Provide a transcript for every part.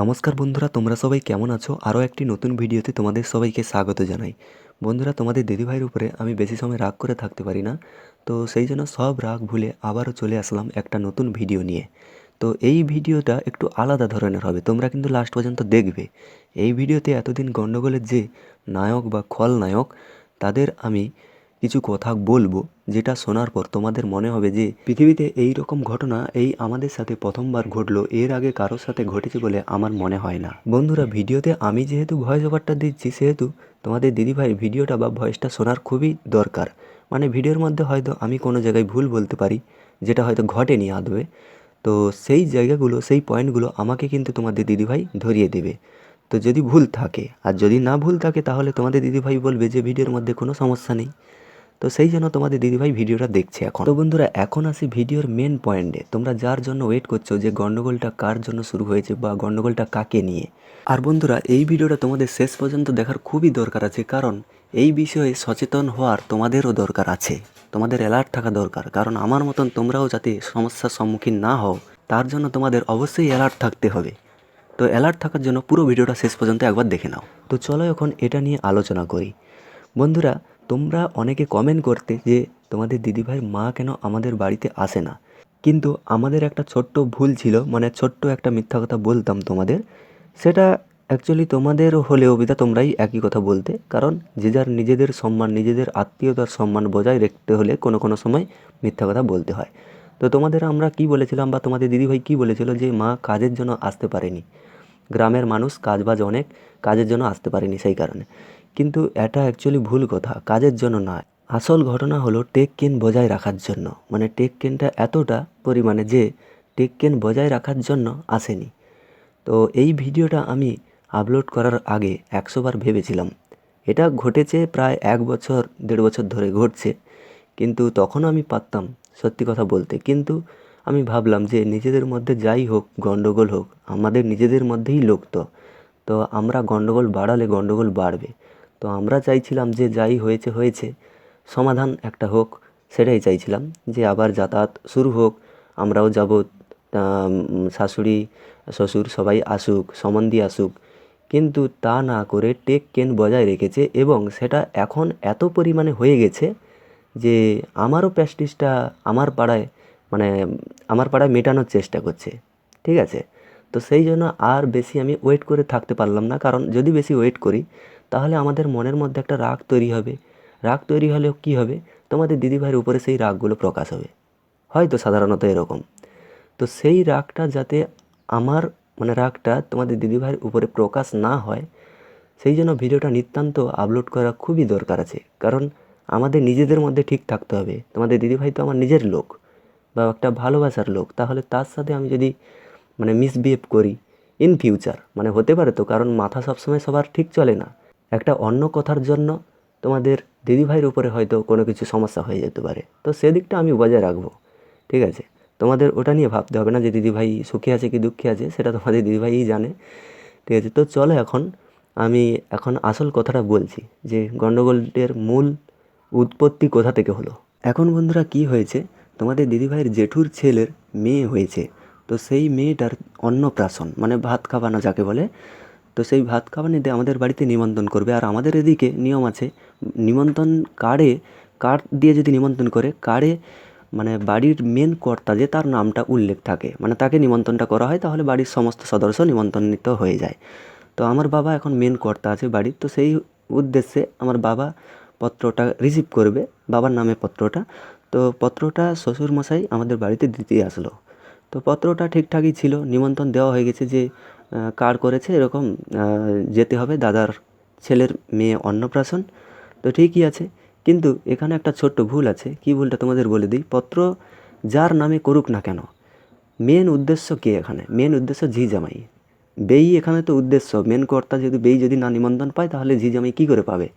নমস্কার বন্ধুরা, তোমরা সবাই কেমন আছো? আরও একটি নতুন ভিডিওতে তোমাদের সবাইকে স্বাগত জানাই। বন্ধুরা, তোমাদের দিদিভাইয়ের উপরে আমি বেশি সময় রাগ করে থাকতে পারি না, তো সেই জন্য সব রাগ ভুলে আবারও চলে আসলাম একটা নতুন ভিডিও নিয়ে। তো এই ভিডিওটা একটু আলাদা ধরনের হবে, তোমরা কিন্তু লাস্ট পর্যন্ত দেখবে। এই ভিডিওতে এতদিন গণ্ডগোলের যে নায়ক বা খলনায়ক, তাদের আমি কিছু কথা বলব যেটা শোনার পর তোমাদের মনে হবে যে পৃথিবীতে এই রকম ঘটনা এই আমাদের সাথে প্রথমবার ঘটলো, এর আগে কারোর সাথে ঘটেছে বলে আমার মনে হয় না। বন্ধুরা, ভিডিওতে আমি যেহেতু ভয়েস ওভারটা দিচ্ছি, সেহেতু তোমাদের দিদিভাই ভিডিওটা বা ভয়েসটা শোনার খুবই দরকার। মানে ভিডিওর মধ্যে হয়তো আমি কোনো জায়গায় ভুল বলতে পারি, যেটা হয়তো ঘটেনি আদবে। তো সেই জায়গাগুলো, সেই পয়েন্টগুলো আমাকে কিন্তু তোমাদের দিদিভাই ধরিয়ে দেবে। তো যদি ভুল থাকে, আর যদি না ভুল থাকে, তাহলে তোমাদের দিদিভাই বলবে যে ভিডিওর মধ্যে কোনো সমস্যা নেই। তো সেই জন্য তোমাদের দিদিভাই ভিডিওটা দেখছে এখন। তো বন্ধুরা, এখন আসি ভিডিওর মেন পয়েন্টে তোমরা যার জন্য ওয়েট করছ যে গন্ডগোলটা কার জন্য শুরু হয়েছে বা গন্ডগোলটা কাকে নিয়ে। আর বন্ধুরা, এই ভিডিওটা তোমাদের শেষ পর্যন্ত দেখার খুবই দরকার আছে, কারণ এই বিষয়ে সচেতন হওয়ার তোমাদেরও দরকার আছে। তোমাদের অ্যালার্ট থাকা দরকার, কারণ আমার মতন তোমরাও যাতে সমস্যার সম্মুখীন না হও, তার জন্য তোমাদের অবশ্যই অ্যালার্ট থাকতে হবে। তো অ্যালার্ট থাকার জন্য পুরো ভিডিওটা শেষ পর্যন্ত একবার দেখে নাও। তো চলো এখন এটা নিয়ে আলোচনা করি। বন্ধুরা তোমরা অনেকে কমেন্ট করতে যে, তোমাদের দিদিভাইয়ের মা কেন আমাদের বাড়িতে আসে না? কিন্তু আমাদের একটা ছোট্ট ভুল ছিল মানে ছোট্ট একটা মিথ্যা কথা বলতাম তোমাদের। সেটা অ্যাকচুয়ালি তোমাদের হলেও বিধা তোমরাই একই কথা বলতে। কারণ যে যার নিজেদের সম্মান, নিজেদের আত্মীয়তার সম্মান বজায় রাখতে হলে কোনো কোনো সময় মিথ্যা কথা বলতে হয়। তো তোমাদের আমরা কি বলেছিলাম বা তোমাদের দিদিভাই কি বলেছিল যে, মা কাজের জন্য আসতে পারেনি। গ্রামের মানুষ কাজবাজ অনেক, কাজের জন্য আসতে পারেনি সেই কারণে। কিন্তু এটা অ্যাকচুয়ালি ভুল কথা, কাজের জন্য নয়। আসল ঘটনা হলো টেক কেন বজায় রাখার জন্য। মানে টেক কেনটা এতটা পরিমাণে যে টেক কেন বজায় রাখার জন্য আসেনি। তো এই ভিডিওটা আমি আপলোড করার আগে একশোবার ভেবেছিলাম। এটা ঘটেছে প্রায় এক বছর, দেড় বছর ধরে ঘটছে। কিন্তু তখন আমি পারতাম, সত্যি কথা বলতে। কিন্তু আমি ভাবলাম যে নিজেদের মধ্যে যাই হোক গণ্ডগোল হোক, আমাদের নিজেদের মধ্যেই লোক তো। তো আমরা গণ্ডগোল বাড়ালে গণ্ডগোল বাড়বে। তো আমরা চাইছিলাম যে যাই হয়েছে হয়েছে, সমাধান একটা হোক, সেটাই চাইছিলাম যে আবার যাতায়াত শুরু হোক, আমরাও যাব শাশুড়ি, শ্বশুর সবাই আসুক সম্বন্ধী আসুক। কিন্তু তা না করে টেক কেন বজায় রেখেছে এবং সেটা এখন এত পরিমাণে হয়ে গেছে যে আমারও প্যাস্টিসটা আমার পাড়ায় মানে আমার পাড়ায় মেটানোর চেষ্টা করছে, ঠিক আছে? তো সেই জন্য আর বেশি আমি ওয়েট করে থাকতে পারলাম না, কারণ যদি বেশি ওয়েট করি তাহলে আমাদের মনের মধ্যে একটা রাগ তৈরি হবে। রাগ তৈরি হলে কী হবে? তোমাদের দিদিভাইয়ের উপরে সেই রাগগুলো প্রকাশ হবে। হয়তো সাধারণত এরকম। তো সেই রাগটা যাতে আমার মানে রাগটা তোমাদের দিদিভাইয়ের উপরে প্রকাশ না হয়, সেই জন্য ভিডিওটা নিতান্ত আপলোড করা খুবই দরকার আছে। কারণ আমাদের নিজেদের মধ্যে ঠিক থাকতে হবে। তোমাদের দিদিভাই তো আমার নিজের লোক বা একটা ভালোবাসার লোক। তাহলে তার সাথে আমি যদি মানে মিসবিহেভ করি ইন ফিউচার মানে হতে পারে তো, কারণ মাথা সবসময় সবার ঠিক চলে না। একটা অন্য কথার জন্য তোমাদের দিদিভাইয়ের উপরে হয়তো কোনো কিছু সমস্যা হয়ে যেতে পারে। তো সেদিকটা আমি বজায় রাখব। ঠিক আছে? তোমাদের ওটা নিয়ে ভাবতে হবে না যে দিদিভাই সুখে আছে কি দুঃখে আছে, সেটা তোমাদের দিদিভাইই জানে। ঠিক আছে? তো চলো এখন আমি এখন আসল কথাটা বলছি যে গণ্ডগোলের মূল উৎপত্তি কোথা থেকে হলো। এখন বন্ধুরা কি হয়েছে? তোমাদের দিদিভাইয়ের জেঠুর ছেলের মেয়ে হয়েছে। তো সেই মেয়েটার অন্নপ্রাশন মানে ভাত খাওয়ানো যাকে বলে তো সেই ভাত খাওয়ানিতে আমাদের বাড়িতে নিমন্ত্রণ করবে। আর আমাদের এদিকে নিয়ম আছে, নিমন্ত্রণ কার্ডে, কার্ড দিয়ে যদি নিমন্ত্রণ করে, কার্ডে মানে বাড়ির মেন কর্তা যে তার নামটা উল্লেখ থাকে। মানে তাকে নিমন্ত্রণটা করা হয়, তাহলে বাড়ির সমস্ত সদস্য নিমন্ত্রণিত হয়ে যায়। তো আমার বাবা এখন মেন কর্তা আছে বাড়ির, তো সেই উদ্দেশ্যে আমার বাবা পত্রটা রিসিভ করবে, বাবার নামে পত্রটা। তো পত্রটা শ্বশুরমশাই আমাদের বাড়িতে দিতে আসলো। তো পত্রটা ঠিকঠাকই ছিল, নিমন্ত্রণ দেওয়া হয়ে গেছে যে কার করেছে? এরকম যেতে হবে। দাদার ছেলের মেয়ে অন্নপ্রাশন, তো ঠিকই আছে। কিন্তু এখানে একটা ছোট্ট ভুল আছে। কী ভুলটা তোমাদের বলে দিই? পত্র যার নামে করুক না কেন, মেন উদ্দেশ্য কে এখানে? মেন উদ্দেশ্য ঝি জামাই। বেই এখানে তো উদ্দেশ্য। মেন কর্তা যদি বেই যদি না নিমন্ত্রণ পায়, তাহলে ঝি জামাই কী করে পাবে?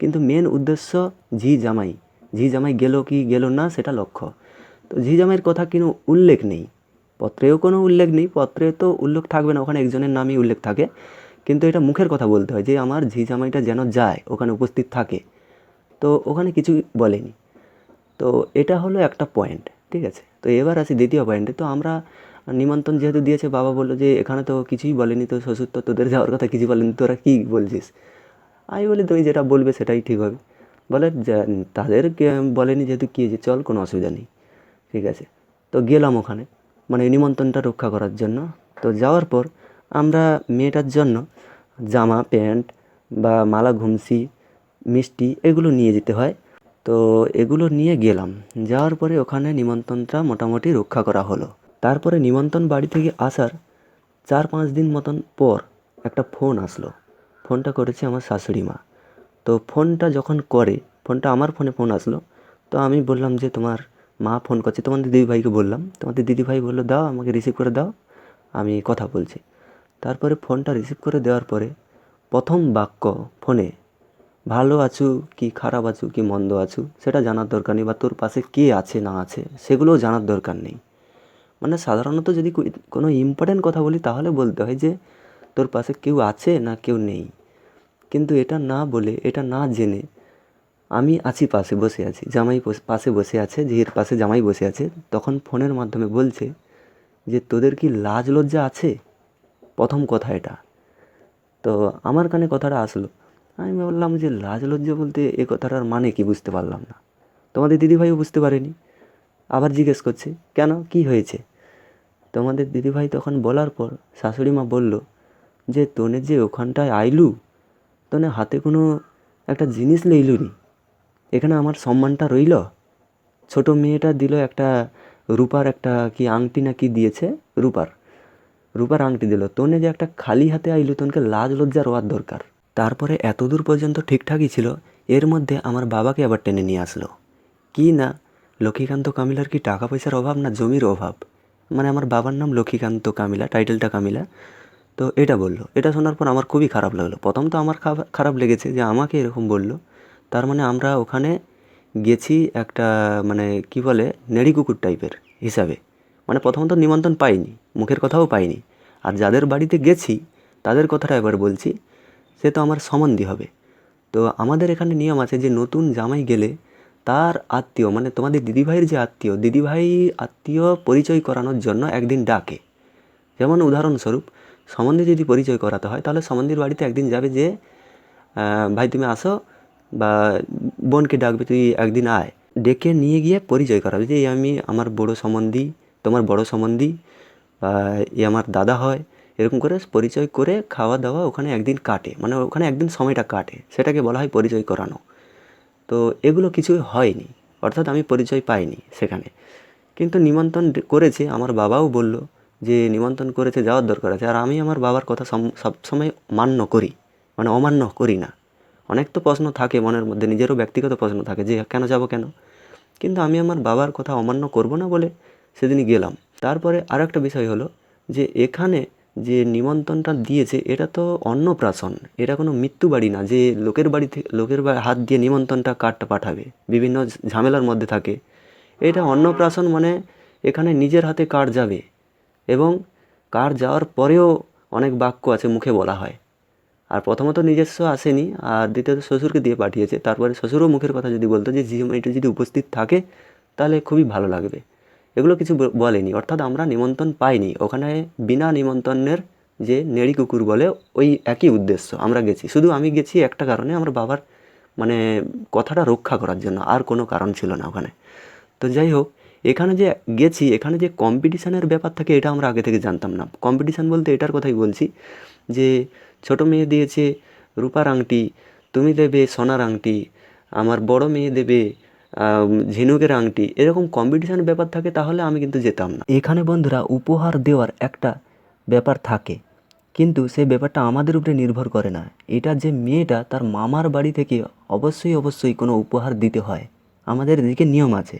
কিন্তু মেন উদ্দেশ্য ঝি জামাই। ঝি জামাই গেল কি গেল না, সেটা লক্ষ্য। তো ঝি জামাইয়ের কথা কোনো উল্লেখ নেই। পত্রেও কোনো উল্লেখ নেই, পত্রে তো উল্লেখ থাকবে না, ওখানে একজনের নামই উল্লেখ থাকে। কিন্তু এটা মুখের কথা বলতে হয় যে আমার ঝি জামাইটা যেন যায়, ওখানে উপস্থিত থাকে। তো ওখানে কিছু বলেনি। তো এটা হলো একটা পয়েন্ট ঠিক আছে? তো এবার আসি দ্বিতীয় পয়েন্টে তো আমরা নিমন্ত্রণ যেহেতু দিয়েছে, বাবা বলল যে এখানে তো কিছুই বলেনি, তো শ্বশুর তো তোদের যাওয়ার কথা কিছু বলেনি, তোরা কী বলছিস? আমি বলি, তুমি যেটা বলবে সেটাই ঠিক হবে। বলে তাদেরকে বলেনি যেহেতু, কী হয়েছে? চল, কোনো অসুবিধা নেই। ঠিক আছে? তো গেলাম ওখানে। মানে নিমন্ত্রণটা রক্ষা করার জন্য। তো যাওয়ার পর আমরা মেয়েটার জন্য জামা, প্যান্ট বা মালা, ঘুমসি, মিষ্টি এগুলো নিয়ে যেতে হয়। তো এগুলো নিয়ে গেলাম। যাওয়ার পরে ওখানে নিমন্ত্রণটা মোটামুটি রক্ষা করা হলো। তারপরে নিমন্ত্রণ বাড়ি থেকে আসার চার পাঁচ দিন মতন পর একটা ফোন আসলো। ফোনটা করেছে আমার শাশুড়ি মা। তো ফোনটা যখন করে, ফোনটা আমার ফোনে ফোন আসলো। তো আমি বললাম যে তোমার মা ফোন করছে, তোমাদের দিদিভাইকে বললাম। তোমাদের দিদিভাই বলল, দাও, আমাকে রিসিভ করে দাও, আমি কথা বলছি। তারপরে ফোনটা রিসিভ করে দেওয়ার পরে প্রথম বাক্য ফোনে, ভালো আছো কি খারাপ আছো কি মন্দ আছো? সেটা জানার দরকার নেই, বা তোর পাশে কে আছে না আছে, সেগুলোও জানার দরকার নেই। মানে সাধারণত যদি কোনো ইম্পর্ট্যান্ট কথা বলি, তাহলে বলতে হয় যে, তোর পাশে কেউ আছে না কেউ নেই। কিন্তু এটা না বলে, এটা না জেনে আমি আছি পাশে বসে আছি, জামাই পাশে বসে আছে ঝির পাশে জামাই বসে আছে, তখন ফোনের মাধ্যমে বলছে যে, তোদের কি লাজ লজ্জা আছে? প্রথম কথা এটা। তো আমার কানে কথাটা আসলো। আমি বললাম যে, লাজ লজ্জা বলতে এ কথাটার মানে কি বুঝতে পারলাম না। তোমাদের দিদিভাইও বুঝতে পারেনি। আবার জিজ্ঞেস করছে, কেন? কি হয়েছে? তোমাদের দিদিভাই তখন বলার পর শাশুড়ি মা বলল, যে, তোনে যে ওখানটায় আইলু, তোনে হাতে কোনো একটা জিনিস লইলু নি এখানে আমার সম্মানটা রইল। ছোট মেয়েটা দিল একটা রূপার একটা কি আংটি না কি দিয়েছে? রূপার। রূপার আংটি দিল। তোনে যে একটা খালি হাতে আইলো, তোনকে লাজ লজ্জা রোয়ার দরকার। তারপরে এতদূর পর্যন্ত ঠিকঠাকই ছিল, এর মধ্যে আমার বাবাকে আবার টেনে নিয়ে আসলো। কি না, লক্ষ্মীকান্ত কামিলার কি টাকা পয়সার অভাব না জমির অভাব? মানে আমার বাবার নাম লক্ষ্মীকান্ত কামিলা, টাইটেলটা কামিলা। তো এটা বলল। এটা শোনার পর আমার খুবই খারাপ লাগল। প্রথম তো আমার খারাপ লেগেছে যে আমাকে এরকম বলল। তার মানে আমরা ওখানে গেছি একটা মানে কি বলে নেড়ি কুকুর টাইপের হিসাবে। মানে প্রথমত নিমন্ত্রণ পাইনি, মুখের কথাও পাইনি। আর যাদের বাড়িতে গেছি, তাদের কথাটা এবার বলছি, সে তো আমার সম্বন্ধী হবে। তো আমাদের এখানে নিয়ম আছে যে নতুন জামাই গেলে তার আত্মীয় মানে তোমাদের দিদিভাইয়ের যে আত্মীয়, দিদিভাই আত্মীয় পরিচয় করানোর জন্য একদিন ডাকে। যেমন উদাহরণস্বরূপ, সম্বন্ধে যদি পরিচয় করাতে হয়, তাহলে সম্বন্ধীর বাড়িতে একদিন যাবে যে ভাই, তুমি আসো বা বোনকে ডাকবে, তুই একদিন আয়। ডেকে নিয়ে গিয়ে পরিচয় করাবে যে আমি আমার বড় সম্বন্ধী, তোমার বড় সম্বন্ধী, বা এ আমার দাদা হয়। এরকম করে পরিচয় করে খাওয়া দাওয়া ওখানে একদিন কাটে। মানে ওখানে একদিন সময়টা কাটে। সেটাকে বলা হয় পরিচয় করানো। তো এগুলো কিছুই হয়নি। অর্থাৎ আমি পরিচয় পাইনি সেখানে। কিন্তু নিমন্ত্রণ করেছে। আমার বাবাও বলল যে, নিমন্ত্রণ করেছে, যাওয়ার দরকার আছে। আর আমি আমার বাবার কথা সম- সবসময় মান্য করি। মানে অমান্য করি না। অনেক তো প্রশ্ন থাকে মনের মধ্যে, নিজেরও ব্যক্তিগত প্রশ্ন থাকে যে কেন যাব কেন? কিন্তু আমি আমার বাবার কথা অমান্য করব না বলে সেদিনই গেলাম। তারপরে আর একটা বিষয় হলো যে এখানে যে নিমন্ত্রণটা দিয়েছে, এটা তো অন্নপ্রাশন, এটা কোনো মৃত্যু বাড়ি না, যে লোকের বাড়ি থেকে লোকের হাত দিয়ে নিমন্ত্রণটা কার্ডটা পাঠাবে, বিভিন্ন ঝামেলার মধ্যে থাকে। এটা অন্নপ্রাশন মানে এখানে নিজের হাতে কার্ড যাবে এবং কার্ড যাওয়ার পরেও অনেক বাক্য আছে মুখে বলা হয়। আর প্রথমত নিজস্ব আসেনি, আর দ্বিতীয়ত শ্বশুরকে দিয়ে পাঠিয়েছে। তারপরে শ্বশুরও মুখের কথা যদি বলতো যে জিএমআইটি যদি উপস্থিত থাকে, তাহলে খুবই ভালো লাগবে। এগুলো কিছু বলেনি। অর্থাৎ আমরা নিমন্ত্রণ পাইনি। ওখানে বিনা নিমন্ত্রণের যে নেড়ি কুকুর বলে, ওই একই উদ্দেশ্য। আমরা গেছি। শুধু আমি গেছি একটা কারণে, আমার বাবার মানে কথাটা রক্ষা করার জন্য। আর কোনো কারণ ছিল না ওখানে। তো যাই হোক, এখানে যে গেছি, এখানে যে কম্পিটিশানের ব্যাপার থাকে, এটা আমরা আগে থেকে জানতাম না। কম্পিটিশান বলতে এটার কথাই বলছি যে ছোট মেয়ে দিয়েছে রূপার আংটি তুমি দেবে সোনার আংটি আমার বড় মেয়ে দেবে ঝিনুকের আংটি। এরকম কম্পিটিশান ব্যাপার থাকে তাহলে আমি কিন্তু যেতাম না। এখানে বন্ধুরা উপহার দেওয়ার একটা ব্যাপার থাকে, কিন্তু সেই ব্যাপারটা আমাদের উপরে নির্ভর করে না। এটা যে মেয়েটা তার মামার বাড়ি থেকে অবশ্যই অবশ্যই কোনো উপহার দিতে হয়। আমাদের এদিকে নিয়ম আছে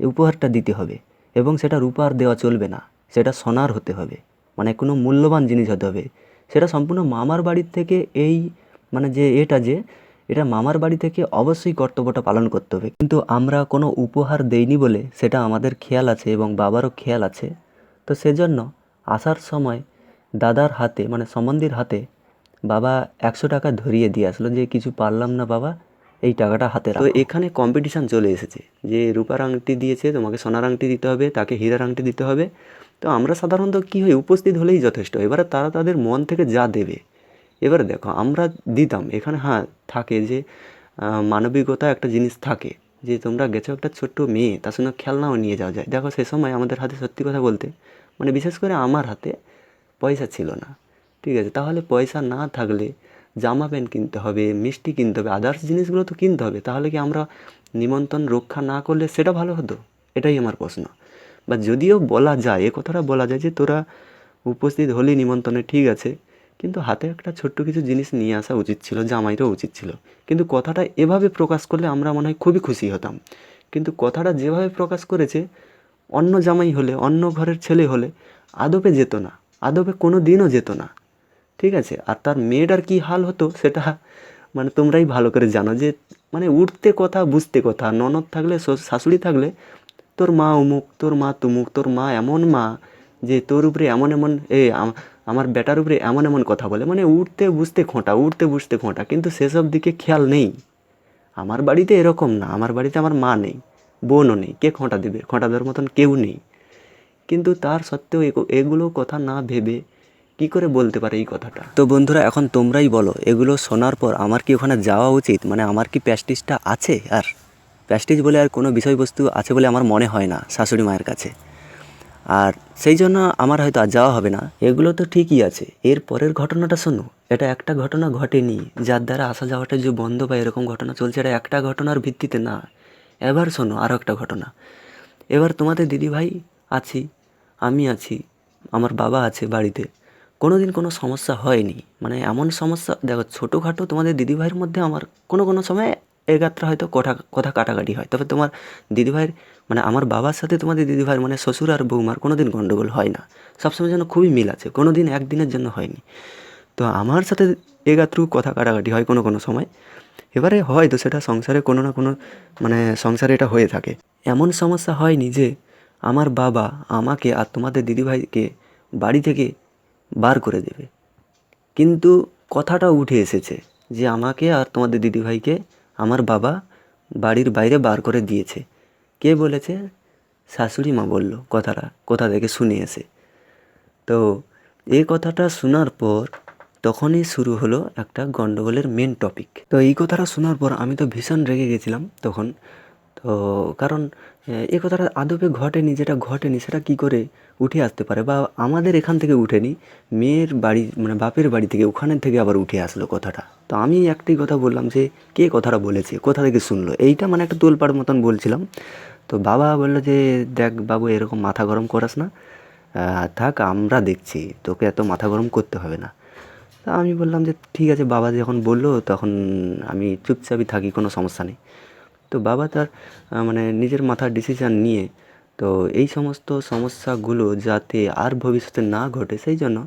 উপহারটা দিতে হবে এবং সেটা রূপার দেওয়া চলবে না, সেটা সোনার হতে হবে। মানে কোনো মূল্যবান জিনিস হতে হবে। সেটা সম্পূর্ণ মামার বাড়ির থেকে এই মানে যে এটা যে, এটা মামার বাড়ি থেকে অবশ্যই কর্তব্যটা পালন করতে হবে। কিন্তু আমরা কোনো উপহার দেইনি বলে সেটা আমাদের খেয়াল আছে এবং বাবারও খেয়াল আছে। তো সেজন্য আসার সময় দাদার হাতে মানে সম্বন্ধীর হাতে বাবা একশো টাকা ধরিয়ে দিয়ে আসলো যে, কিছু পারলাম না বাবা, এই টাকাটা হাতে তো এখানে কম্পিটিশান চলে এসেছে যে, রূপার আংটি দিয়েছে, তোমাকে সোনার আংটি দিতে হবে, তাকে হীরার আংটি দিতে হবে। তো আমরা সাধারণত কী হয়, উপস্থিত হলেই যথেষ্ট। এবারে তারা তাদের মন থেকে যা দেবে। এবারে দেখো, আমরা দিতাম। এখানে হ্যাঁ থাকে যে মানবিকতা একটা জিনিস থাকে যে, তোমরা গেছো একটা ছোট্ট মেয়ে, তার সঙ্গে খেলনাও নিয়ে যাওয়া যায়। দেখো, সে সময় আমাদের হাতে সত্যি কথা বলতে মানে বিশেষ করে আমার হাতে পয়সা ছিল না। ঠিক আছে, তাহলে পয়সা না থাকলে জামা প্যান্ট কিনতে হবে, মিষ্টি কিনতে হবে আদার্স জিনিসগুলো তো কিনতে হবে। তাহলে কি আমরা নিমন্ত্রণ রক্ষা না করলে সেটা ভালো হতো? এটাই আমার প্রশ্ন। বা যদিও বলা যায়, এ কথাটা বলা যায় যে তোরা উপস্থিত হলি নিমন্ত্রণে, ঠিক আছে। কিন্তু হাতে একটা ছোট্ট কিছু জিনিস নিয়ে আসা উচিত ছিল, জামাইরও উচিত ছিল। কিন্তু কথাটা এভাবে প্রকাশ করলে আমরা মনে হয় খুবই খুশি হতাম। কিন্তু কথাটা যেভাবে প্রকাশ করেছে, অন্য জামাই হলে, অন্য ঘরের ছেলে হলে, আদপে যেত না, আদপে কোনো দিনও যেত না। ঠিক আছে? আর তার মেয়েটার কী হাল হতো, সেটা মানে তোমরাই ভালো করে জানো যে মানে উঠতে কথা, বুঝতে কথা, ননদ থাকলে শাশুড়ি থাকলে তোর মা অমুক, তোর মা তুমুক, তোর মা এমন মা যে তোর উপরে এমন এমন, এ আমার বেটার উপরে এমন এমন কথা বলে। মানে উঠতে বুঝতে খোঁটা, উঠতে বুঝতে খোঁটা, কিন্তু সেসব দিকে খেয়াল নেই। আমার বাড়িতে এরকম না, আমার বাড়িতে আমার মা নেই, বোনও নেই, কে খোঁটা দেবে? খোঁটা দেওয়ার মতন কেউ নেই। কিন্তু তার সত্ত্বেও এগুলো কথা না ভেবে কি করে বলতে পারে এই কথাটা? তো বন্ধুরা, এখন তোমরাই বলো, এগুলো শোনার পর আমার কি ওখানে যাওয়া উচিত? মানে আমার কি প্যাস্টিসটা আছে আর? প্যাস্টিস বলে আর কোনো বিষয়বস্তু আছে বলে আমার মনে হয় না শাশুড়ি মায়ের কাছে। আর সেই জন্য আমার হয়তো আর যাওয়া হবে না। এগুলো তো ঠিকই আছে। এর পরের ঘটনাটা শোনো। এটা একটা ঘটনা ঘটেনি, যার দ্বারা আসা যাওয়াটা যে বন্ধ বা এরকম ঘটনা চলছে, এটা একটা ঘটনার ভিত্তিতে না। এবার শোনো আরও একটা ঘটনা। এবার তোমাদের দিদিভাই আছি, আমি আছি, আমার বাবা আছে বাড়িতে। কোনো দিন কোনো সমস্যা হয়নি। মানে এমন সমস্যা, দেখো ছোটোখাটো তোমাদের দিদিভাইয়ের মধ্যে আমার কোনো কোনো সময় এগাত্রা হয়তো কথা কথা কাটাকাটি হয়। তবে তোমার দিদিভাইয়ের মানে আমার বাবার সাথে তোমাদের দিদিভাইয়ের মানে শ্বশুর আর বৌমার কোনো দিন গণ্ডগোল হয় না। সবসময় যেন খুবই মিল আছে কোনো দিন একদিনের জন্য হয়নি। তো আমার সাথে এগাত্রু কথা কাটাকাটি হয় কোনো কোনো সময়, এবারে হয়তো সেটা সংসারে কোনো না কোনো মানে সংসারে এটা হয়ে থাকে। এমন সমস্যা হয়নি যে আমার বাবা আমাকে আর তোমাদের দিদিভাইকে বাড়ি থেকে বার করে দেবে। কিন্তু কথাটা উঠে এসেছে যে আমাকে আর তোমাদের দিদিভাইকে আমার বাবা বাড়ির বাইরে বার করে দিয়েছে। কে বলেছে? শাশুড়ি মা বলল, কথাটা, কোথা থেকে শুনে এসে। তো এই কথাটা শোনার পর তখনই শুরু হলো একটা গণ্ডগোলের মেন টপিক তো এই কথাটা শোনার পর আমি তো ভীষণ রেগে গেছিলাম তখন। তো কারণ, এ কথাটা আদপে ঘটেনি, যেটা ঘটেনি সেটা কি করে উঠে আসতে পারে? বা আমাদের এখান থেকে উঠেনি, মেয়ের বাড়ি মানে বাপের বাড়ি থেকে, ওখানে থেকে আবার উঠে আসলো কথাটা। তো আমি একটাই কথা বললাম যে, কে কথাটা বলেছে, কোথা থেকে শুনলো? এইটা মানে একটা তোলপাড় মতন বলছিলাম। তো বাবা বলল যে, দেখ বাবু, এরকম মাথা গরম করাস না থাক, আমরা দেখছি, তোকে এত মাথা গরম করতে হবে না। তা আমি বললাম যে, ঠিক আছে, বাবা যখন বলল, তখন আমি চুপচাপই থাকি, কোনো সমস্যা নেই। তো বাবা তার মানে নিজের মাথার ডিসিশান নিয়ে, তো এই সমস্ত সমস্যাগুলো যাতে আর ভবিষ্যতে না ঘটে, সেই জন্য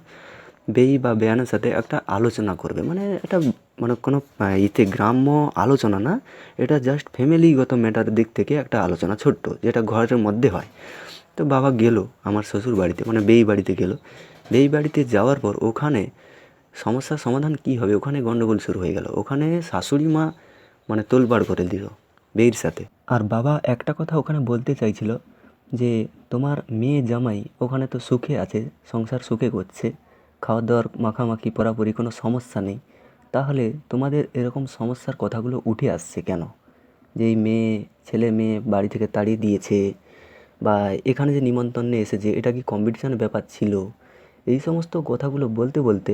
বেই বা বেয়ানের সাথে একটা আলোচনা করবে। মানে এটা মানে কোনো ইতে গ্রাম্য আলোচনা না, এটা জাস্ট ফ্যামিলিগত ম্যাটার দিক থেকে একটা আলোচনা ছোট্ট, যেটা ঘরের মধ্যে হয়। তো বাবা গেল আমার শ্বশুর বাড়িতে মানে বেই বাড়িতে গেল। বেই বাড়িতে যাওয়ার পর ওখানে সমস্যার সমাধান কী হবে? ওখানে গণ্ডগোল শুরু হয়ে গেল। ওখানে শাশুড়ি মা মানে তোলপাড় করে দিল। বেইর সাথে। আর বাবা একটা কথা ওখানে বলতে চাইছিল যে, তোমার মেয়ে জামাই ওখানে তো সুখে আছে, সংসার সুখে করছে খাওয়া দাওয়ার মাখামাখি পরাপরি কোনো সমস্যা নেই। তাহলে তোমাদের এরকম সমস্যার কথাগুলো উঠে আসছে কেন? যে এই মেয়ে, ছেলে মেয়ে বাড়ি থেকে তাড়িয়ে দিয়েছে বা এখানে যে নিমন্ত্রণে এসেছে, এটা কি কম্পিটিশানের ব্যাপার ছিল? এই সমস্ত কথাগুলো বলতে বলতে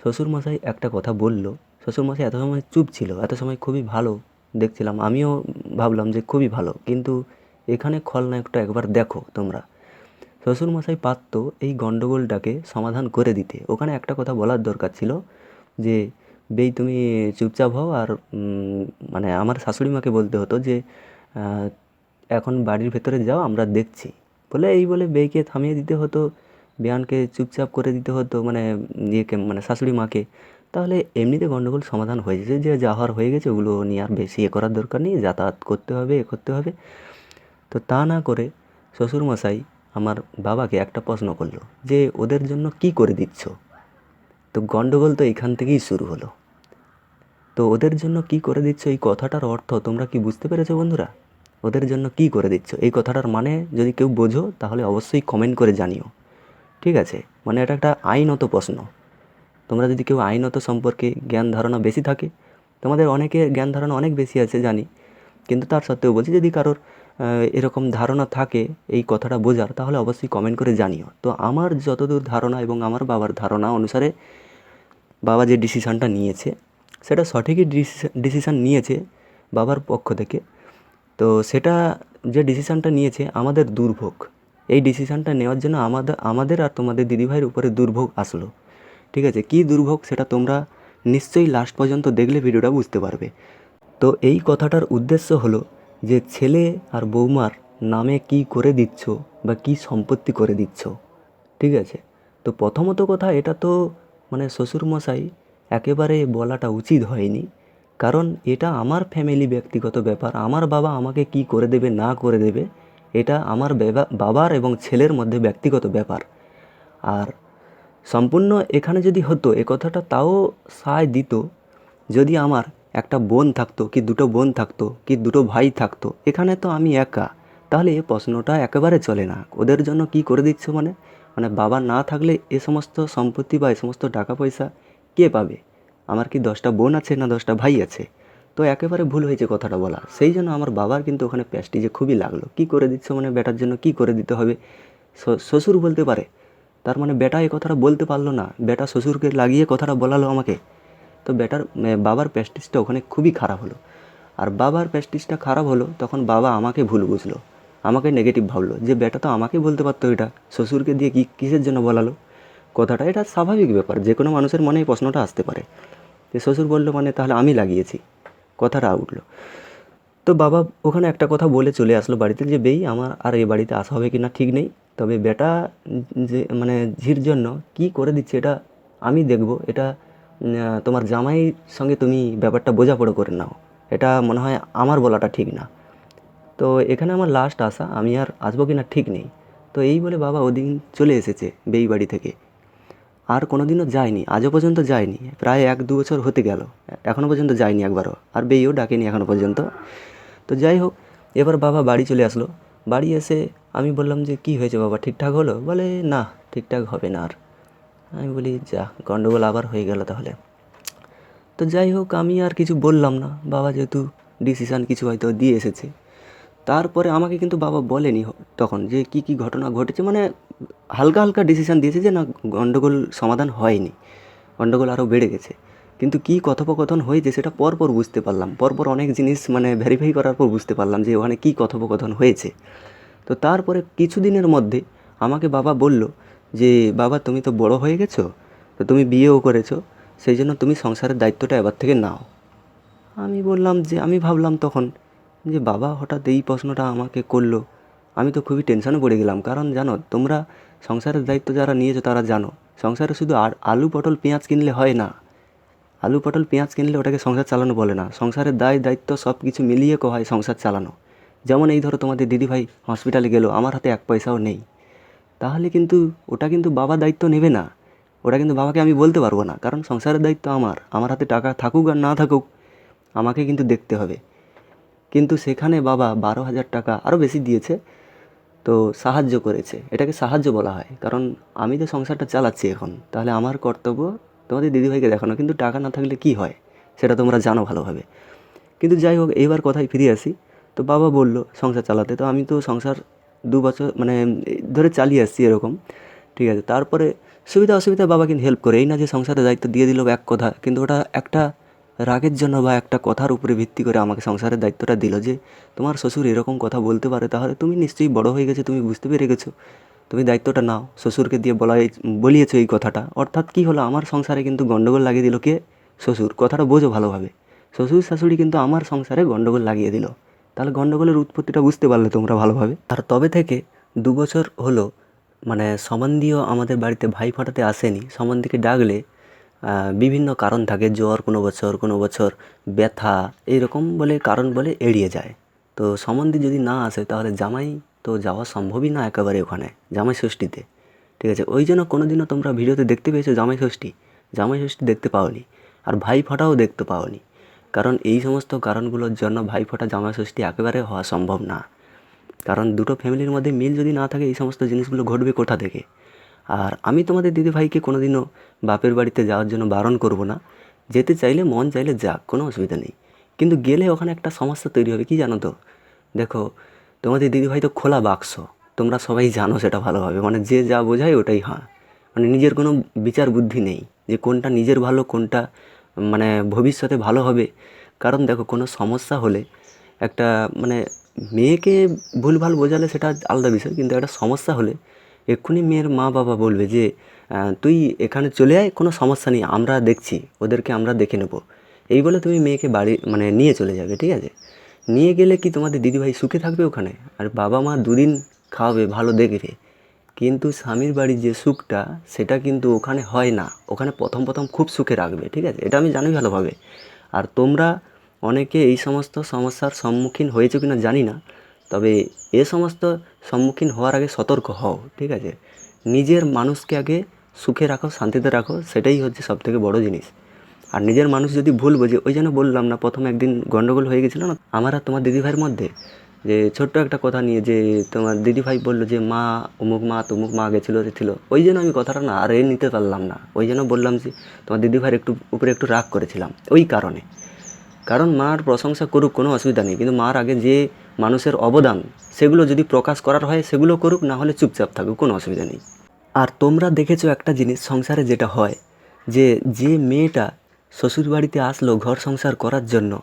শ্বশুরমশাই একটা কথা বলল। শ্বশুরমশাই এত সময় চুপ ছিল, এত সময় খুবই ভালো দেখছিলাম, আমিও ভাবলাম যে খুবই ভালো, কিন্তু এখানে খলনায়কটা একবার দেখো তোমরা। শ্বশুরমশাই পারতো এই গণ্ডগোলটাকে সমাধান করে দিতে। ওখানে একটা কথা বলার দরকার ছিল যে, বেই, তুমি চুপচাপ হও আর মানে আমার শাশুড়ি মাকে বলতে হতো যে এখন বাড়ির ভেতরে যাও, আমরা দেখছি। বলে এই বলে বেইকে থামিয়ে দিতে হতো, বেয়ানকে চুপচাপ করে দিতে হতো মানে ইয়েকে মানে শাশুড়ি মাকে তাহলে এমনিতে গণ্ডগোল সমাধান হয়ে যেছে যে যা হওয়ার হয়ে গেছে ওগুলো নিয়ে আর বেশি এ করার দরকার নেই, যাতায়াত করতে হবে, এ করতে হবে। তো তা না করে শ্বশুরমশাই আমার বাবাকে একটা প্রশ্ন করল, যে ওদের জন্য কি করে দিচ্ছ? তো গণ্ডগোল তো এখান থেকেই শুরু হলো। তো ওদের জন্য কি করে দিচ্ছ? এই কথাটার অর্থ তোমরা কি বুঝতে পেরেছ বন্ধুরা? ওদের জন্য কি করে দিচ্ছ? এই কথাটার মানে যদি কেউ বোঝো, তাহলে অবশ্যই কমেন্ট করে জানিও। ঠিক আছে? মানে এটা একটা আইনত প্রশ্ন। তোমরা যদি কেউ আইনত সম্পর্কে জ্ঞান ধারণা বেশি থাকে, তোমাদের অনেকের জ্ঞান ধারণা অনেক বেশি আছে, জানি। কিন্তু তার সত্ত্বেও বলছি, যদি কারোর এরকম ধারণা থাকে, এই কথাটা বোঝার, তাহলে অবশ্যই কমেন্ট করে জানিও। তো আমার যতদূর ধারণা এবং আমার বাবার ধারণা অনুসারে বাবা যে ডিসিশানটা নিয়েছে, সেটা সঠিকই ডিসিশান নিয়েছে বাবার পক্ষ থেকে। তো সেটা যে ডিসিশানটা নিয়েছে, আমাদের দুর্ভোগ। এই ডিসিশানটা নেওয়ার জন্য আমাদের আমাদের আর তোমাদের দিদিভাইয়ের উপরে দুর্ভোগ আসলো। ঠিক আছে? কী দুর্ভোগ সেটা তোমরা নিশ্চয়ই লাস্ট পর্যন্ত দেখলে ভিডিওটা বুঝতে পারবে। তো এই কথাটার উদ্দেশ্য হলো যে ছেলে আর বৌমার নামে কি করে দিচ্ছ বা কি সম্পত্তি করে দিচ্ছ, ঠিক আছে? তো প্রথমত কথা, এটা তো মানে শ্বশুরমশাই একেবারে বলাটা উচিত হয়নি। কারণ এটা আমার ফ্যামিলি ব্যক্তিগত ব্যাপার, আমার বাবা আমাকে কি করে দেবে, না করে দেবে, এটা আমার বাবার এবং ছেলের মধ্যে ব্যক্তিগত ব্যাপার। আর সম্পূর্ণ এখানে যদি হতো, এ কথাটা তাও সায় দিত। যদি আমার একটা বোন থাকতো, কি দুটো বোন থাকতো, কি দুটো ভাই থাকতো, এখানে তো আমি একা, তাহলে এ প্রশ্নটা একেবারে চলে না। ওদের জন্য কি করে দিচ্ছ মানে? মানে বাবা না থাকলে এ সমস্ত সম্পত্তি বা এ সমস্ত টাকা পয়সা কে পাবে? আমার কি দশটা বোন আছে না দশটা ভাই আছে? তো একেবারে ভুল হয়েছে কথাটা বলা। সেই জন্য আমার বাবার কিন্তু ওখানে প্যাস্টিজে খুবই লাগল। কি করে দিচ্ছ মানে? বেটার জন্য কি করে দিতে হবে? শ্বশুর বলতে পারে তার মানে বেটা এই কথাটা বলতে পারল না। বেটা শ্বশুরকে লাগিয়ে কথাটা বলালো আমাকে। তো বেটার বাবার প্যাস্টিসটা ওখানে খুবই খারাপ হলো। আর বাবার প্যাস্টিসটা খারাপ হলো তখন বাবা আমাকে ভুল বুঝলো। আমাকে নেগেটিভ ভাবলো যে, বেটা তো আমাকে বলতে পারতো এটা। শ্বশুরকে দিয়ে কি কিসের জন্য বলালো? কথাটা, এটা স্বাভাবিক ব্যাপার। যে কোনো মানুষের মনে এই প্রশ্নটা আসতে পারে। যে শ্বশুর বলল মানে তাহলে আমি লাগিয়েছি। কথাটা উঠল। তো বাবা ওখানে একটা কথা বলে চলে আসলো বাড়িতে যে, বেই, আমার আর এই বাড়িতে আসা হবে কি না ঠিক নেই। তবে বেটা যে মানে ঝির জন্য কি করে দিচ্ছে এটা আমি দেখব। এটা তোমার জামাইয়ের সঙ্গে তুমি ব্যাপারটা বোঝাপড়ো করে নাও। এটা মনে হয় আমার বলাটা ঠিক না। তো এখানে আমার লাস্ট আসা, আমি আর আসব কি না ঠিক নেই। তো এই বলে বাবা ওদিন চলে এসেছে বেই বাড়ি থেকে। আর কোনো দিনও যায়নি, আজও পর্যন্ত যায়নি। প্রায় এক দু বছর হতে গেল এখনও পর্যন্ত যায়নি একবারও। আর বেইও ডাকেনি এখনও পর্যন্ত। তো যাই হোক, এবার বাবা বাড়ি চলে আসলো। বাড়ি এসে আমি বললাম যে, কি হয়েছে বাবা, ঠিকঠাক হলো? বলে, না, ঠিকঠাক হবে না আর। আমি বলি, যা, গন্ডগোল আবার হয়ে গেল তাহলে। তো যাই হোক, আমি আর কিছু বললাম না। বাবা যেহেতু ডিসিশান কিছু হয়তো দিয়ে এসেছে। তারপরে আমাকে কিন্তু বাবা বলেনি তখন যে, কি কি ঘটনা ঘটেছে? মানে হালকা হালকা ডিসিশান দিয়েছে যে, না গণ্ডগোল সমাধান হয়নি। গণ্ডগোল আরও বেড়ে গেছে। কিন্তু কি কথোপকথন হয়েছে সেটা পরপর বুঝতে পারলাম। পরপর অনেক জিনিস মানে ভেরিফাই করার পর বুঝতে পারলাম যে ওখানে কী কথোপকথন হয়েছে। তো তারপরে কিছুদিনের মধ্যে আমাকে বাবা বলল যে, বাবা, তুমি তো বড় হয়ে গেছো, তো তুমি বিয়েও করেছ, সেই জন্য তুমি সংসারের দায়িত্বটা এবার থেকে নাও। আমি বললাম যে, আমি ভাবলাম তখন যে, বাবা, হঠাৎ এই প্রশ্নটা আমাকে করল। আমি তো খুবই টেনশনে পড়ে গেলাম। কারণ জানো, তোমরা সংসারের দায়িত্ব যারা নিয়েছো তারা জানো, সংসারে শুধু আর আলু পটল পেঁয়াজ কিনলে হয় না। আলু, পটল, পেঁয়াজ কিনলে ওটাকে সংসার চালানো বলে না। সংসারের দায়, দায়িত্ব সব কিছু মিলিয়ে কো হয় সংসার চালানো। যেমন এই ধরো তোমাদের দিদিভাই হসপিটালে গেলো, আমার হাতে এক পয়সাও নেই। তাহলে কিন্তু ওটা কিন্তু বাবা দায়িত্ব নেবে না। ওটা কিন্তু বাবাকে আমি বলতে পারব না, কারণ সংসারের দায়িত্ব আমার। আমার হাতে টাকা থাকুক আর না থাকুক, আমাকে কিন্তু দেখতে হবে। কিন্তু সেখানে বাবা বারো হাজার টাকা আরও বেশি দিয়েছে, তো সাহায্য করেছে। এটাকে সাহায্য বলা হয়, কারণ আমি তো সংসারটা চালাচ্ছি এখন। তাহলে আমার কর্তব্য তোমাদের দিদিভাইকে দেখানো, কিন্তু টাকা না থাকলে কি হয়? সেটা তোমরা জানো ভালোভাবে। কিন্তু যাই হোক, এইবার কথায় ফিরে আসি। তো বাবা বলল, সংসার চালাতে। তো আমি তো সংসার দু বছর মানে ধরে চালিয়ে আসছি এরকম। ঠিক আছে, তারপরে সুবিধা অসুবিধা বাবা কিন্তু হেল্প করে। এই না যে সংসারের দায়িত্ব দিয়ে দিল এক কথা, কিন্তু ওটা একটা রাগের জন্য বা একটা কথার উপরে ভিত্তি করে আমাকে সংসারের দায়িত্বটা দিল যে, তোমার শ্বশুর এরকম কথা বলতে পারে, তাহলে তুমি নিশ্চয়ই বড় হয়ে গেছো, তুমি বুঝতে পেরে গেছো। তুমি দায়িত্বটা নাও, শ্বশুরকে দিয়ে বলা বলিয়েছো এই কথাটা। অর্থাৎ কি হলো, আমার সংসারে কিন্তু গণ্ডগোল লাগিয়ে দিল কে? শ্বশুর। কথাটা বোঝো ভালোভাবে। শ্বশুর শাশুড়ি কিন্তু আমার সংসারে গণ্ডগোল লাগিয়ে দিল। তাহলে গণ্ডগোলের উৎপত্তিটা বুঝতে পারলে তোমরা ভালোভাবে। আর তবে থেকে দু বছর হলো মানে সম্বন্ধীয় আমাদের বাড়িতে ভাই ফাটাতে আসেনি। সম্বন্ধীকে ডাকলে বিভিন্ন কারণ থাকে। জ্বর কোনো বছর কোনো বছর ব্যথা, এইরকম বলে কারণ বলে এড়িয়ে যায়। তো সম্বন্ধী যদি না আসে, তাহলে জামাই তো যাওয়া সম্ভবই না একেবারে ওখানে, জামাই ষষ্ঠীতে। ঠিক আছে, ওই জন্য কোনো দিনও তোমরা ভিডিওতে দেখতে পেয়েছ জামাই ষষ্ঠী। জামাই ষষ্ঠী দেখতে পাওনি, আর ভাই ফাটাও দেখতে পাওনি। কারণ এই সমস্ত কারণগুলোর জন্য ভাই ভাইফোঁটা জামাই ষষ্ঠী একেবারে হওয়া সম্ভব না। কারণ দুটো ফ্যামিলির মধ্যে মিল যদি না থাকে, এই সমস্ত জিনিসগুলো ঘটবে কোথা থেকে? আর আমি তোমাদের দিদিভাইকে কোনোদিনও বাপের বাড়িতে যাওয়ার জন্য বারণ করব না। যেতে চাইলে মন চাইলে যাক, কোনো অসুবিধা নেই। কিন্তু গেলে ওখানে একটা সমস্যা তৈরি হবে, কি জানো তো? দেখো তোমাদের দিদিভাই তো খোলা বাক্স। তোমরা সবাই জানো সেটা ভালোভাবে। মানে যে যা বোঝায় ওটাই হ্যাঁ। মানে নিজের কোনো বিচার বুদ্ধি নেই যে কোনটা নিজের ভালো, কোনটা মানে ভবিষ্যতে ভালো হবে। কারণ দেখো, কোনো সমস্যা হলে একটা মানে মেয়েকে ভুলভাল বোঝালে সেটা আলাদা বিষয়। কিন্তু একটা সমস্যা হলে এক্ষুনি মেয়ের মা বাবা বলবে যে তুই এখানে চলে আয়, কোনো সমস্যা নেই, আমরা দেখছি, ওদেরকে আমরা দেখে নেব। এই বলে তুমি মেয়েকে বাড়ি মানে নিয়ে চলে যাবে, ঠিক আছে? নিয়ে গেলে কি তোমাদের দিদিভাই সুখে থাকবে ওখানে? আর বাবা মা দুদিন খাওয়াবে, ভালো দেখবে। কিন্তু স্বামীর বাড়ির যে সুখটা, সেটা কিন্তু ওখানে হয় না। ওখানে প্রথম প্রথম খুব সুখে রাখবে, ঠিক আছে? এটা আমি জানি ভালোভাবে। আর তোমরা অনেকে এই সমস্ত সমস্যার সম্মুখীন হয়েছো কিনা জানি না, তবে এ সমস্ত সম্মুখীন হওয়ার আগে সতর্ক হও, ঠিক আছে? নিজের মানুষকে আগে সুখে রাখো, শান্তিতে রাখো, সেটাই হচ্ছে সবথেকে বড় জিনিস। আর নিজের মানুষ যদি ভুল বোঝে, ওই জন্য বললাম না, প্রথম একদিন গন্ডগোল হয়ে গেছিল না? আমার আর তোমার দিদিভাইয়ের মধ্যে? যে ছোট্ট একটা কথা নিয়ে, যে তোমার দিদিভাই বলল যে, মা, অমুক মা, তমুক মা গেছিল ছিল ওই জন্য আমি কথাটা না আর এ নিতে পারলাম না। ওই জন্য বললাম যে, তোমার দিদিভাইয়ের একটু উপরে একটু রাগ করেছিলাম, ওই কারণে। কারণ মার প্রশংসা করুক, কোনো অসুবিধা নেই। কিন্তু মার আগে যে মানুষের অবদান, সেগুলো যদি প্রকাশ করার হয়, সেগুলো করুক, না হলে চুপচাপ থাকুক, কোনো অসুবিধা নেই। আর তোমরা দেখেছ একটা জিনিস সংসারে যেটা হয়, যে যে মেয়েটা শ্বশুর বাড়িতে আসলো ঘর সংসার করার জন্য।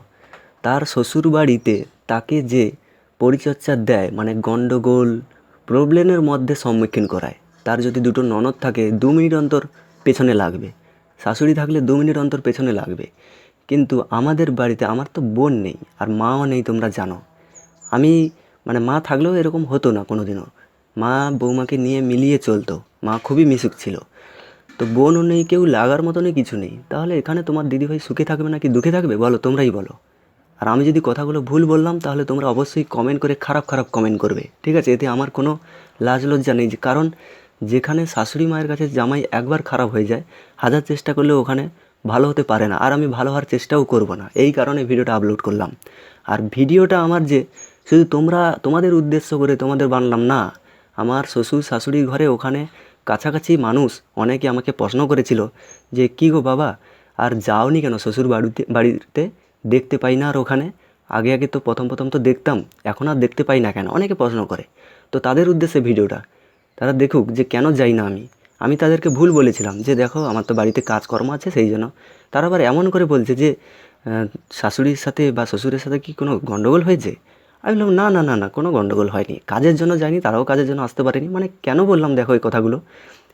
তার শ্বশুর বাড়িতে তাকে যে পরিচর্যা দেয় মানে গণ্ডগোল, প্রবলেমের মধ্যে সম্মুখীন করায়। তার যদি দুটো ননদ থাকে, দু মিনিট অন্তর পেছনে লাগবে। শাশুড়ি থাকলে দু মিনিট অন্তর পেছনে লাগবে। কিন্তু আমাদের বাড়িতে আমার তো বোন নেই, আর মাও নেই তোমরা জানো। আমি মানে মা থাকলেও এরকম হতো না কোনো দিনও মা বৌমাকে নিয়ে মিলিয়ে চলতো। মা খুবই মিশুক ছিল। তো বোনও নেই, কেউ লাগার মতনই কিছু নেই। তাহলে এখানে তোমার দিদিভাই সুখে থাকবে নাকি দুঃখে থাকবে? বলো, তোমরাই বলো। আর আমি যদি কথাগুলো ভুল বললাম, তাহলে তোমরা অবশ্যই কমেন্ট করে খারাপ খারাপ কমেন্ট করবে। ঠিক আছে? এতে আমার কোনো লাজ লজ্জা নেই। কারণ যেখানে শাশুড়ি মায়ের কাছে জামাই একবার খারাপ হয়ে যায়, হাজার চেষ্টা করলেও ওখানে ভালো হতে পারে না। আর আমি ভালো হওয়ার চেষ্টাও করব না। এই কারণে ভিডিওটা আপলোড করলাম। আর ভিডিওটা আমার যে, শুধু তোমরা, তোমাদের উদ্দেশ্য করে তোমাদের বানলাম না। আমার শ্বশুর, শাশুড়ি ঘরে ওখানে কাছাকাছি মানুষ অনেকে আমাকে প্রশ্ন করেছিল যে, কী গো বাবা, আর যাওনি কেন শ্বশুর বাড়িতে বাড়িতে? দেখতে পাই না আর ওখানে? আগে আগে তো প্রথম প্রথম তো দেখতাম, এখন আর দেখতে পাই না কেন? অনেকে প্রশ্ন করে। তো তাদের উদ্দেশ্যে ভিডিওটা। তারা দেখুক যে, কেন যাই না আমি? আমি তাদেরকে ভুল বলেছিলাম যে, দেখো, আমার তো বাড়িতে কাজকর্ম আছে, সেই জন্য। তারা আবার এমন করে বলছে যে শাশুড়ির সাথে বা শ্বশুরের সাথে কি কোনো গণ্ডগোল হয়েছে? আমি বললাম, না না না না, কোনো গণ্ডগোল হয়নি। কাজের জন্য যায়নি তারাও কাজের জন্য আসতে পারেনি। মানে কেন বললাম, দেখো এই কথাগুলো?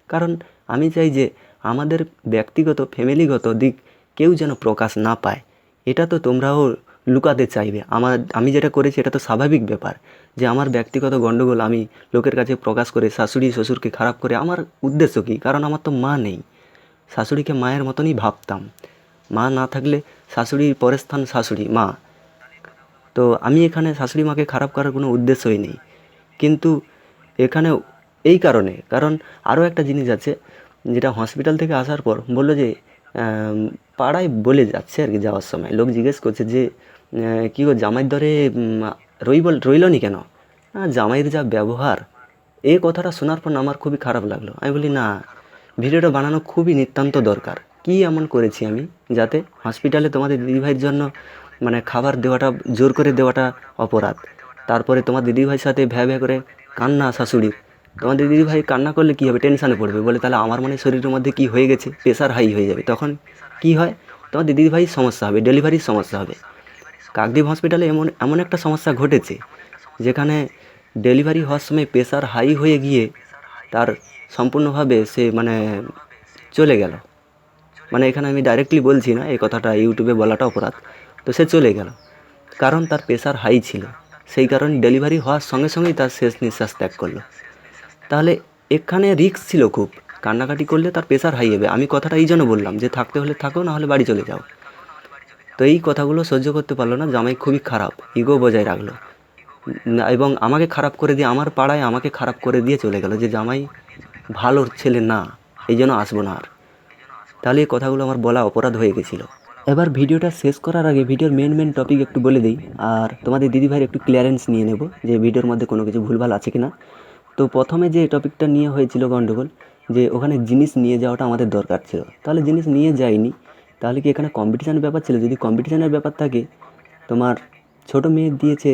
কারণ আমি চাই যে আমাদের ব্যক্তিগত, ফ্যামিলিগত দিক কেউ যেন প্রকাশ না পায়। এটা তো তোমরাও লুকাতে চাইবে। আমার, আমি যেটা করেছি, এটা তো স্বাভাবিক ব্যাপার যে আমার ব্যক্তিগত গণ্ডগোল আমি লোকের কাছে প্রকাশ করে, শাশুড়ি, শ্বশুরকে খারাপ করে, আমার উদ্দেশ্য কী? কারণ আমার তো মা নেই। শাশুড়িকে মায়ের মতনই ভাবতাম। মা না থাকলে শাশুড়ির পরের স্থান শাশুড়ি, মা। তো আমি এখানে শাশুড়ি মাকে খারাপ করার কোনো উদ্দেশ্যই নেই। কিন্তু এখানে এই কারণে, কারণ আরও একটা জিনিস আছে, যেটা হসপিটাল থেকে আসার পর বলল যে পাড়ায় বলে যাচ্ছে আর কি যাওয়ার সময়। লোক জিজ্ঞেস করছে যে কী গো জামাইয়ের দরে রইব রইলনি কেন? জামাইয়ের যা ব্যবহার এই কথাটা শোনার পর আমার খুবই খারাপ লাগল। আমি বলি, না, ভিডিওটা বানানো খুবই নিতান্ত দরকার। কী এমন করেছি আমি যাতে হসপিটালে তোমাদের দিদিভাইয়ের জন্য মানে খাবার দেওয়াটা, জোর করে দেওয়াটা অপরাধ। তারপরে তোমার দিদিভাইয়ের সাথে ভ্যা ভ্যা করে কান্না শাশুড়ির তোমার দিদিভাই কান্না করলে কী হবে? টেনশানে পড়বে। বলে তাহলে আমার মনে শরীরের মধ্যে কী হয়ে গেছে? প্রেশার হাই হয়ে যাবে। তখন কি হয়? তোমার দিদিভাইয়ের সমস্যা হবে, ডেলিভারির সমস্যা হবে। কাকদ্বীপ হসপিটালে এমন এমন একটা সমস্যা ঘটেছে, যেখানে ডেলিভারি হওয়ার সময় প্রেশার হাই হয়ে গিয়ে তার সম্পূর্ণভাবে সে মানে চলে গেল। মানে এখানে আমি ডাইরেক্টলি বলছি না, এই কথাটা ইউটিউবে বলাটা অপরাধ। তো সে চলে গেল। কারণ তার প্রেশার হাই ছিল। সেই কারণে ডেলিভারি হওয়ার সঙ্গে সঙ্গেই তার শেষ নিঃশ্বাস ত্যাগ করল। তাহলে এখানে রিস্ক ছিল খুব। কান্নাকাটি করলে তার প্রেশার হাই হবে। আমি কথাটা এই জন্য বললাম যে, থাকতে হলে থাকো, না হলে বাড়ি চলে যাও। তো এই কথাগুলো সহ্য করতে পারল না। জামাই খুবই খারাপ। ইগো বজায় রাখল। এবং আমাকে খারাপ করে দিয়ে, আমার পাড়ায় আমাকে খারাপ করে দিয়ে চলে গেল যে, জামাই ভালো ছেলে না, এই জন্য আসব না আর। তাহলে এই কথাগুলো আমার বলা অপরাধ হয়ে গেছিল। এবার ভিডিওটা শেষ করার আগে ভিডিওর মেন মেন টপিক একটু বলে দিই। আর তোমাদের দিদিভাইয়ের একটু ক্লিয়ারেন্স নিয়ে নেব যে ভিডিওর মধ্যে কোনো কিছু ভুলভাল আছে কি না তো প্রথমে যে টপিকটা নিয়ে হয়েছিল গণ্ডগোল যে ওখানে জিনিস নিয়ে যাওয়াটা আমাদের দরকার ছিল। তাহলে জিনিস নিয়ে যাইনি, তাহলে কি এখানে কম্পিটিশানের ব্যাপার ছিল? যদি কম্পিটিশানের ব্যাপার থাকে, তোমার ছোট মেয়ে দিয়েছে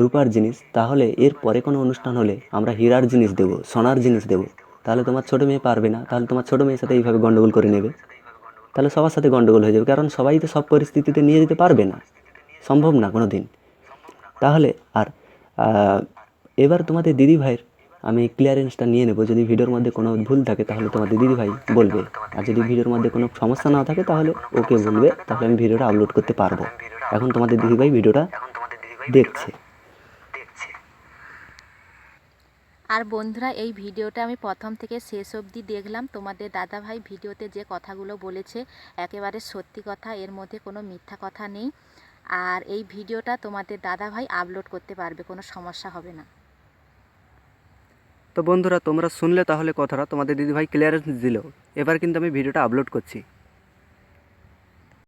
রূপার জিনিস, তাহলে এর পরে কোনো অনুষ্ঠান হলে আমরা হীরার জিনিস দেবো, সোনার জিনিস দেবো। তাহলে তোমার ছোট মেয়ে পারবে না, তাহলে তোমার ছোট মেয়ের সাথে এইভাবে গণ্ডগোল করে নেবে। তাহলে সবার সাথে গণ্ডগোল হয়ে যাবে, কারণ সবাই তো সব পরিস্থিতিতে নিয়ে যেতে পারবে না। সম্ভব না কোনো দিন তাহলে আর এবার তোমাদের দিদি ভাইয়ের আমি ক্লিয়ারেন্সটা নিয়ে নেব। যদি ভিডিওর মধ্যে কোনো ভুল থাকে, তাহলে তোমাদের দিদি ভাই বলবে। আর যদি ভিডিওর মধ্যে কোনো সমস্যা না থাকে, তাহলে ওকে বলবে, তাহলে আমি ভিডিওটা আপলোড করতে পারব। এখন তোমাদের দিদি ভাই ভিডিওটা দেখছে। আর বন্ধুরা, এই ভিডিওটা আমি প্রথম থেকে শেষ অবধি দেখলাম। তোমাদের দাদাভাই ভিডিওতে যে কথাগুলো বলেছে, একেবারে সত্যি কথা, এর মধ্যে কোনো মিথ্যা কথা নেই। আর এই ভিডিওটা তোমাদের দাদাভাই আপলোড করতে পারবে, কোনো সমস্যা হবে না। তো বন্ধুরা, তোমরা শুনলে তাহলে কথাটা, তোমাদের দিদি ভাই ক্লিয়ারেন্স দিল। এবার কিন্তু আমি ভিডিওটা আপলোড করছি।